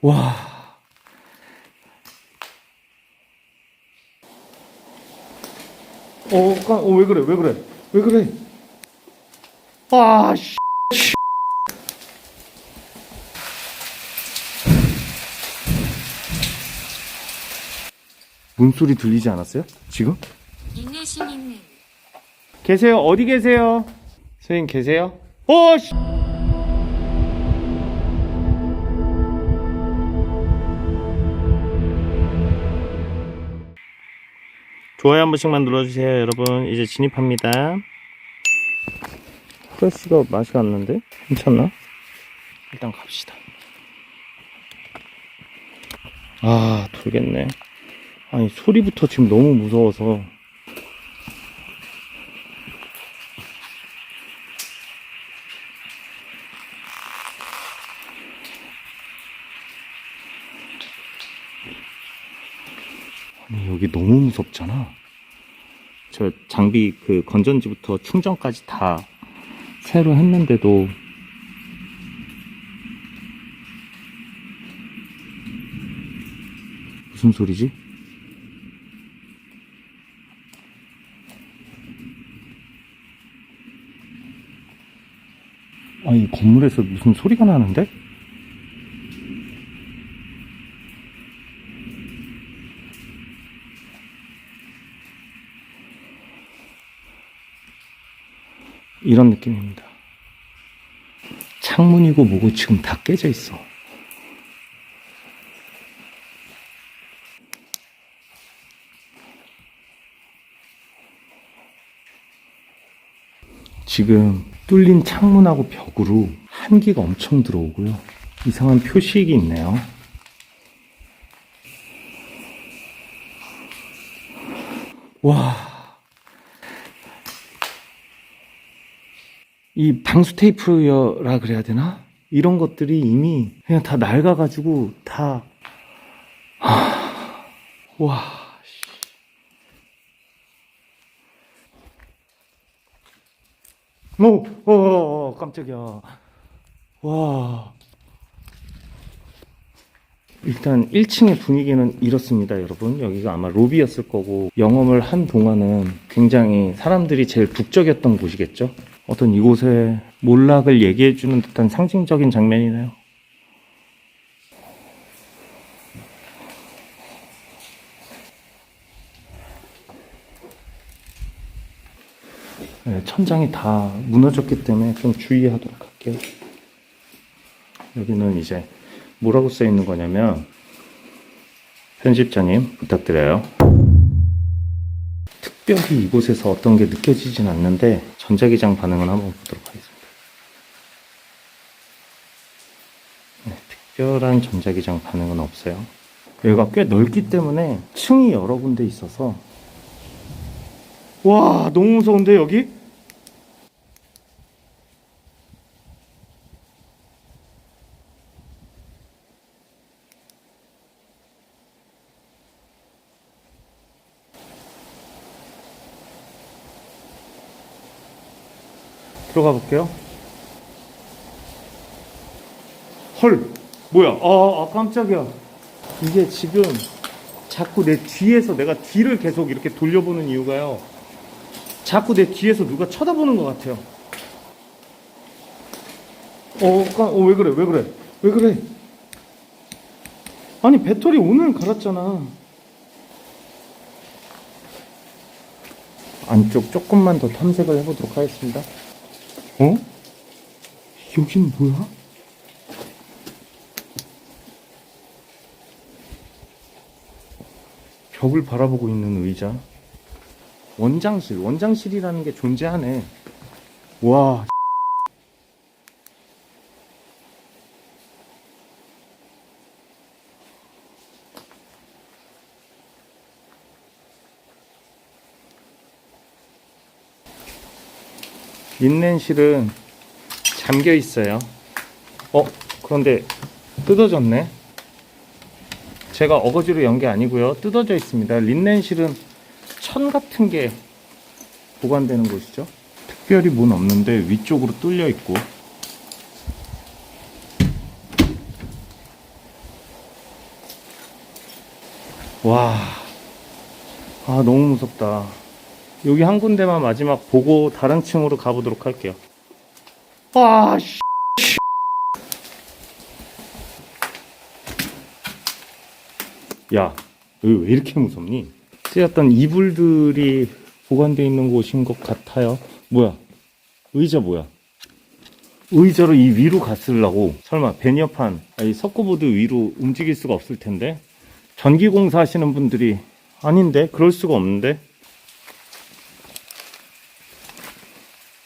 와. 어, 까, 어, 왜 그래, 왜 그래, 왜 그래? 아, 씨. 씨. 문소리 들리지 않았어요? 지금? 인내심 있는 계세요? 어디 계세요? 선생님 계세요? 어, 씨. 좋아요 한 번씩만 눌러주세요 여러분. 이제 진입합니다. 프레쉬가 맛이 갔는데? 괜찮나? 일단 갑시다. 아 돌겠네. 아니 소리부터 지금 너무 무서워서 여기 너무 무섭잖아. 저 장비 그 건전지부터 충전까지 다 새로 했는데도 무슨 소리지? 아니 건물에서 무슨 소리가 나는데? 이런 느낌입니다. 창문이고 뭐고 지금 다 깨져 있어. 지금 뚫린 창문하고 벽으로 한기가 엄청 들어오고요. 이상한 표식이 있네요. 와. 이 방수 테이프라 그래야 되나? 이런 것들이 이미 그냥 다 낡아가지고 다 하... 와 씨. 오, 어, 어, 어, 깜짝이야. 와. 일단 1층의 분위기는 이렇습니다, 여러분. 여기가 아마 로비였을 거고 영업을 한 동안은 굉장히 사람들이 제일 북적였던 곳이겠죠. 어떤 이곳의 몰락을 얘기해주는 듯한 상징적인 장면이네요. 네, 천장이 다 무너졌기 때문에 좀 주의하도록 할게요. 여기는 이제 뭐라고 써 있는 거냐면 편집자님 부탁드려요. 특별히 이곳에서 어떤 게 느껴지진 않는데 전자기장 반응은 한번 보도록 하겠습니다. 네, 특별한 전자기장 반응은 없어요. 여기가 꽤 넓기 때문에 층이 여러 군데 있어서 와 너무 무서운데 여기? 들어가 볼게요. 헐, 뭐야? 아, 아, 깜짝이야. 이게 지금 자꾸 내 뒤에서 내가 뒤를 계속 이렇게 돌려보는 이유가요. 자꾸 내 뒤에서 누가 쳐다보는 것 같아요. 어, 까, 어, 왜 그래? 왜 그래? 왜 그래? 아니, 배터리 오늘 갈았잖아. 안쪽 조금만 더 탐색을 해보도록 하겠습니다. 어? 여긴 뭐야? 벽을 바라보고 있는 의자. 원장실, 원장실이라는 게 존재하네. 와. 린넨실은 잠겨 있어요. 어, 그런데 뜯어졌네. 제가 어거지로 연 게 아니고요. 뜯어져 있습니다. 린넨실은 천 같은 게 보관되는 곳이죠. 특별히 문 없는데 위쪽으로 뚫려 있고 와. 아, 너무 무섭다. 여기 한 군데만 마지막 보고 다른 층으로 가보도록 할게요. 아, 씨. 야, 여기 왜 이렇게 무섭니? 쓰였던 이불들이 보관되어 있는 곳인 것 같아요. 뭐야? 의자 뭐야? 의자로 이 위로 갔으려고 설마 베니어판 아니 석고보드 위로 움직일 수가 없을 텐데 전기공사 하시는 분들이 아닌데 그럴 수가 없는데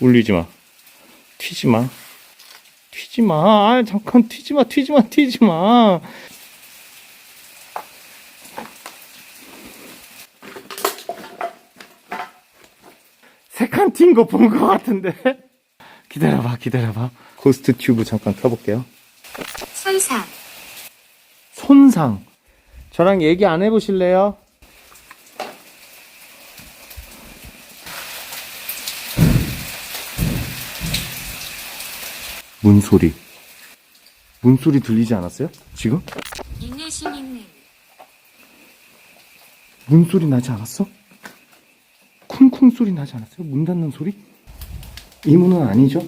울리지 마. 튀지 마. 튀지 마. 아, 잠깐 튀지 마 튀지 마 튀지 마. 세칸 튄 거 본 거 같은데. 기다려봐 기다려봐. 고스트 튜브 잠깐 켜볼게요. 손상, 손상. 저랑 얘기 안 해보실래요? 문소리. 문소리 들리지 않았어요? 지금? 인내심 있는, 문소리 나지 않았어? 쿵쿵 소리 나지 않았어요? 문 닫는 소리? 이 문은 아니죠?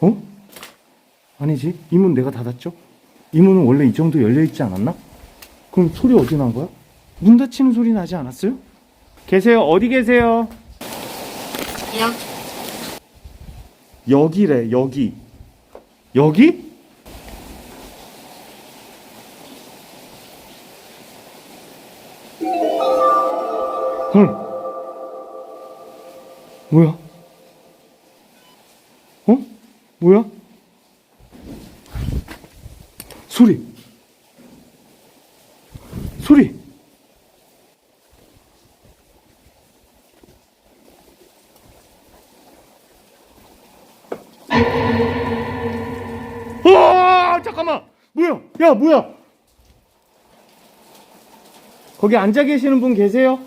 어? 아니지. 이 문 내가 닫았죠? 이 문은 원래 이 정도 열려있지 않았나? 그럼 소리 어디 난 거야? 문 닫히는 소리 나지 않았어요? 계세요? 어디 계세요? 역, 여기래, 여기. 여기? 헐. 뭐야? 어? 뭐야? 소리. 야 뭐야 거기 앉아 계시는 분 계세요?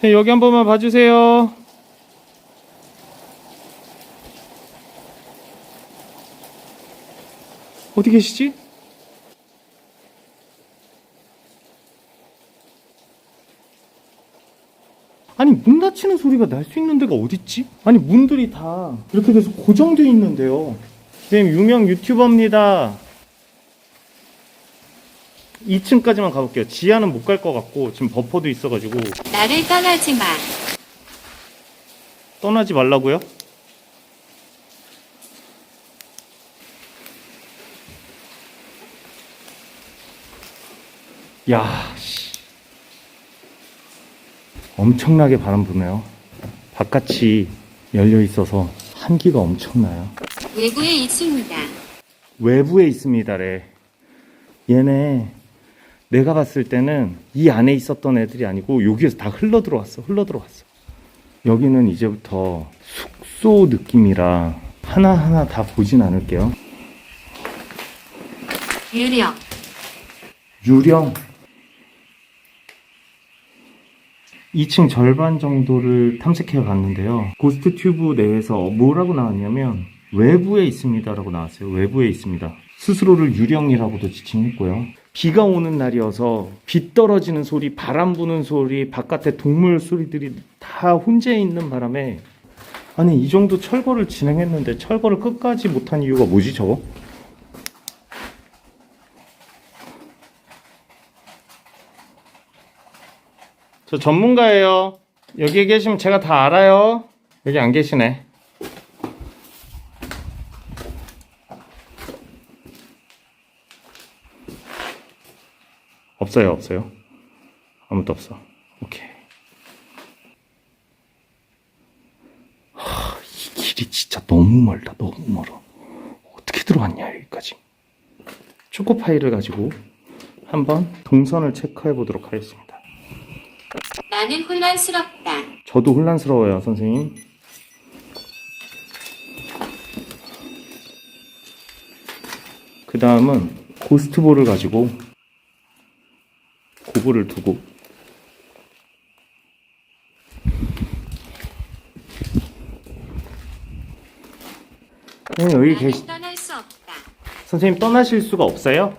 자, 여기 한 번만 봐주세요 어디 계시지? 아니 문 닫히는 소리가 날 수 있는 데가 어딨지? 아니 문들이 다 이렇게 돼서 고정되어 있는데요 선생님 유명 유튜버입니다 2층까지만 가볼게요 지하는 못 갈 것 같고 지금 버퍼도 있어가지고 나를 떠나지 마. 떠나지 말라고요? 야, 씨. 엄청나게 바람 부네요. 바깥이 열려 있어서 한기가 엄청나요. 외부에 있습니다. 외부에 있습니다래. 얘네 내가 봤을 때는 이 안에 있었던 애들이 아니고 여기에서 다 흘러 들어왔어. 흘러 들어왔어. 여기는 이제부터 숙소 느낌이라 하나하나 다 보진 않을게요. 유령, 유령 2층 절반 정도를 탐색해 갔는데요. 고스트 튜브 내에서 뭐라고 나왔냐면 외부에 있습니다라고 나왔어요. 외부에 있습니다. 스스로를 유령이라고도 지칭했고요. 비가 오는 날이어서 비 떨어지는 소리, 바람 부는 소리, 바깥에 동물 소리들이 다 혼재 있는 바람에 아니 이 정도 철거를 진행했는데 철거를 끝까지 못한 이유가 뭐지 저거? 저 전문가예요. 여기 계시면 제가 다 알아요. 여기 안 계시네. 없어요, 없어요. 아무도 없어. 오케이. 하, 이 길이 진짜 너무 멀다, 너무 멀어. 어떻게 들어왔냐, 여기까지. 초코파이를 가지고 한번 동선을 체크해 보도록 하겠습니다. 나는 혼란스럽다. 저도 혼란스러워요, 선생님. 그 다음은 고스트볼을 가지고 고글을 두고 선생님 여기 계시 떠날 수 없다. 선생님 떠나실 수가 없어요?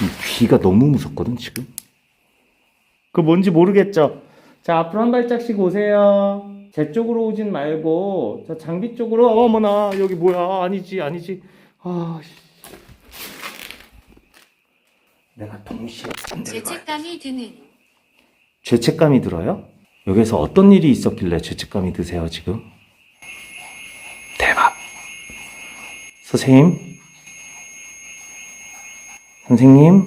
이 귀가 너무 무섭거든 지금. 그 뭔지 모르겠죠. 자 앞으로 한 발짝씩 오세요. 제 쪽으로 오진 말고 저 장비 쪽으로 어머나 여기 뭐야 아니지 아니지 아 씨. 내가 동시에 죄책감이 드는 죄책감이 들어요? 여기서 어떤 일이 있었길래 죄책감이 드세요, 지금? 대박. 선생님? 선생님?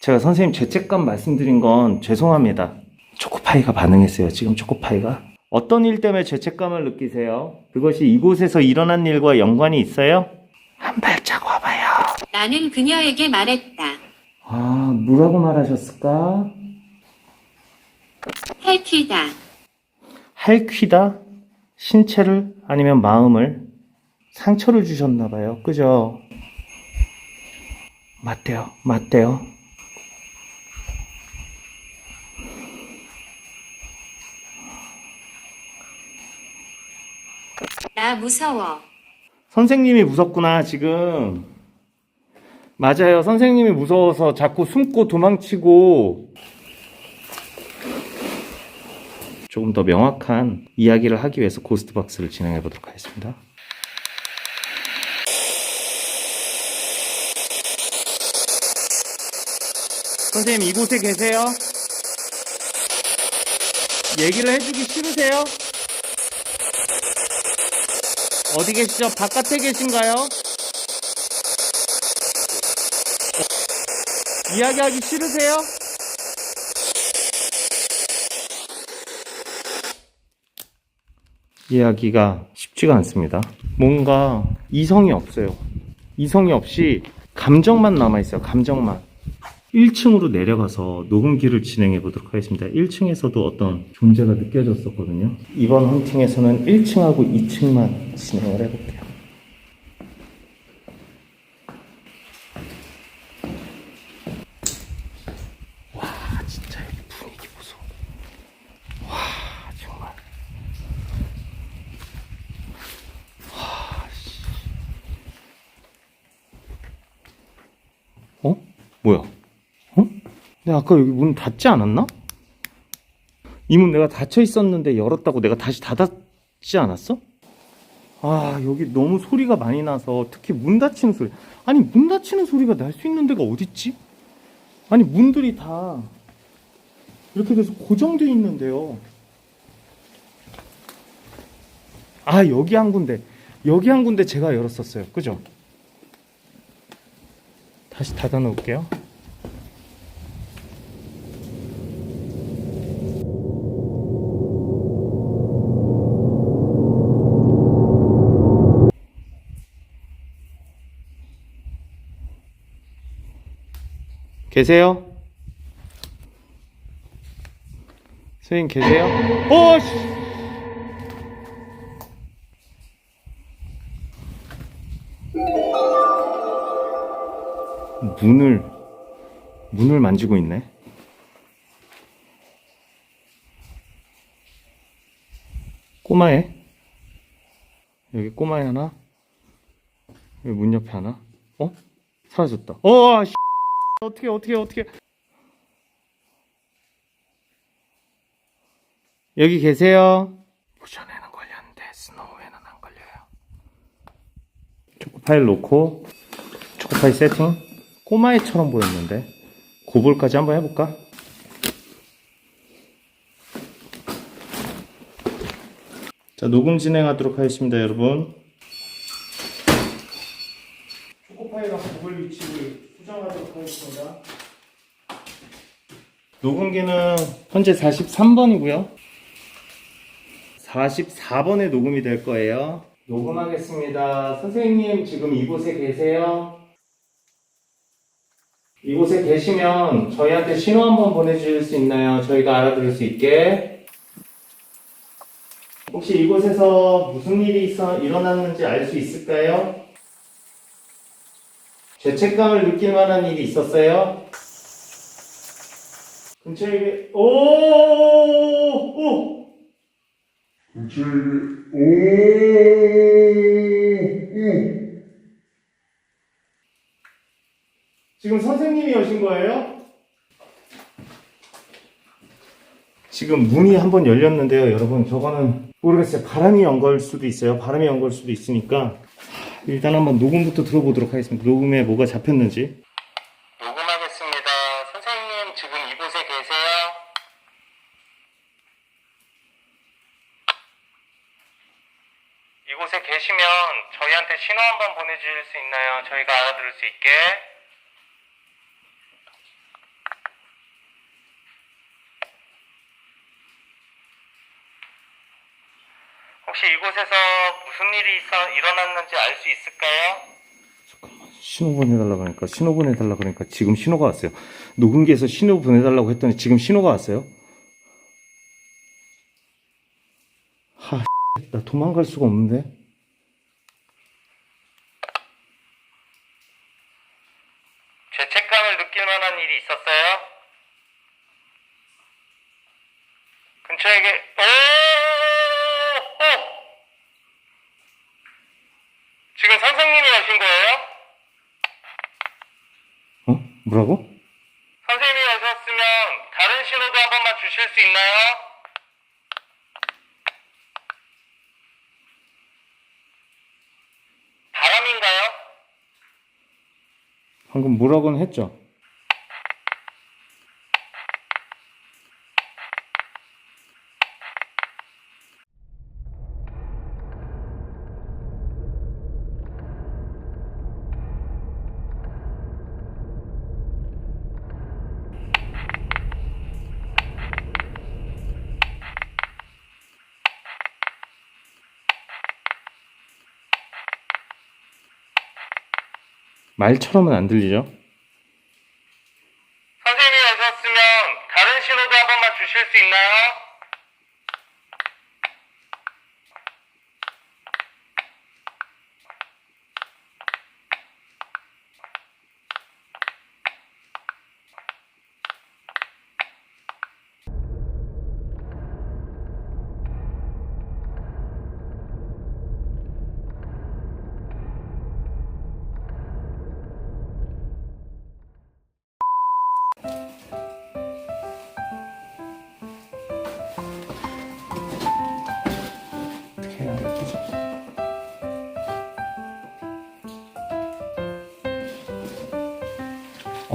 제가 선생님 죄책감 말씀드린 건 죄송합니다. 초코파이가 반응했어요, 지금 초코파이가. 어떤 일 때문에 죄책감을 느끼세요? 그것이 이곳에서 일어난 일과 연관이 있어요? 한 발짝. 나는 그녀에게 말했다. 아, 뭐라고 말하셨을까? 헬퀴다. 할퀴다? 신체를 아니면 마음을 상처를 주셨나 봐요. 그죠? 맞대요. 맞대요. 나 무서워. 선생님이 무섭구나, 지금. 맞아요. 선생님이 무서워서 자꾸 숨고 도망치고 조금 더 명확한 이야기를 하기 위해서 고스트박스를 진행해 보도록 하겠습니다. 선생님, 이곳에 계세요? 얘기를 해주기 싫으세요? 어디 계시죠? 바깥에 계신가요? 이야기하기 싫으세요? 이야기가 쉽지가 않습니다. 뭔가 이성이 없어요. 이성이 없이 감정만 남아있어요. 감정만. 1층으로 내려가서 녹음기를 진행해 보도록 하겠습니다. 1층에서도 어떤 존재가 느껴졌었거든요. 이번 헌팅에서는 1층하고 2층만 진행을 해볼게요. 와, 진짜 여기 분위기 보소. 와, 정말. 와, 씨. 어? 뭐야? 어? 내가 아까 여기 문 닫지 않았나? 이 문 내가 닫혀 있었는데 열었다고 내가 다시 닫았지 않았어? 아, 여기 너무 소리가 많이 나서 특히 문 닫히는 소리. 아니, 문 닫히는 소리가 날 수 있는 데가 어딨지? 아니, 문들이 다 이렇게 돼서 고정되어 있는데요. 아, 여기 한 군데. 여기 한 군데 제가 열었었어요. 그죠? 다시 닫아 놓을게요. 계세요? 선생님 계세요? 어, 문을 문을 만지고 있네. 꼬마애? 여기 꼬마애 하나? 여기 문 옆에 하나? 어? 사라졌다. 어 아, 씨. 어떻게 어떻게 어떻게. 여기 계세요? 포션에는 걸렸는데 스노우에는 안 걸려요. 초코파일 놓고 초코파이 세팅 꼬마애처럼 보였는데. 고볼까지 한번 해볼까? 자 녹음 진행하도록 하겠습니다 여러분. 초코파이랑 고볼 위치를 수정하도록 하겠습니다. 녹음기는 현재 43번이고요. 44번에 녹음이 될 거예요. 녹음하겠습니다. 선생님 지금 이곳에 계세요? 이곳에 계시면 저희한테 신호 한번 보내주실 수 있나요? 저희가 알아들을 수 있게. 혹시 이곳에서 무슨 일이 있어, 일어났는지 알 수 있을까요? 죄책감을 느낄 만한 일이 있었어요? 근처에, 오! 오! 근처에 지금 선생님이 오신 거예요? 지금 문이 한번 열렸는데요, 여러분. 저거는 모르겠어요. 바람이 연 걸 수도 있어요. 바람이 연 걸 수도 있으니까 일단 한번 녹음부터 들어보도록 하겠습니다. 녹음에 뭐가 잡혔는지. 녹음하겠습니다. 선생님 지금 이곳에 계세요? 이곳에 계시면 저희한테 신호 한번 보내주실 수 있나요? 저희가 알아들을 수 있게. 혹시 이곳에서 무슨 일이 있어 일어났는지 알 수 있을까요? 잠깐만 신호 보내달라 그러니까 신호 보내달라 그러니까 지금 신호가 왔어요. 녹음기에서 신호 보내달라고 했더니 지금 신호가 왔어요. 하, 나 도망갈 수가 없는데. 죄책감을 느낄 만한 일이 있었어요? 근처에 계, 오! 오! 지금 선생님이 오신 거예요? 어? 뭐라고? 선생님이 오셨으면 다른 신호도 한 번만 주실 수 있나요? 바람인가요? 방금 뭐라고는 했죠? 말처럼은 안 들리죠?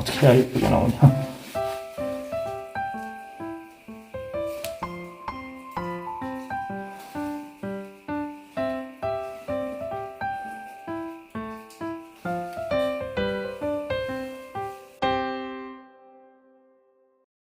어떻게 해야 예쁘게 나오냐?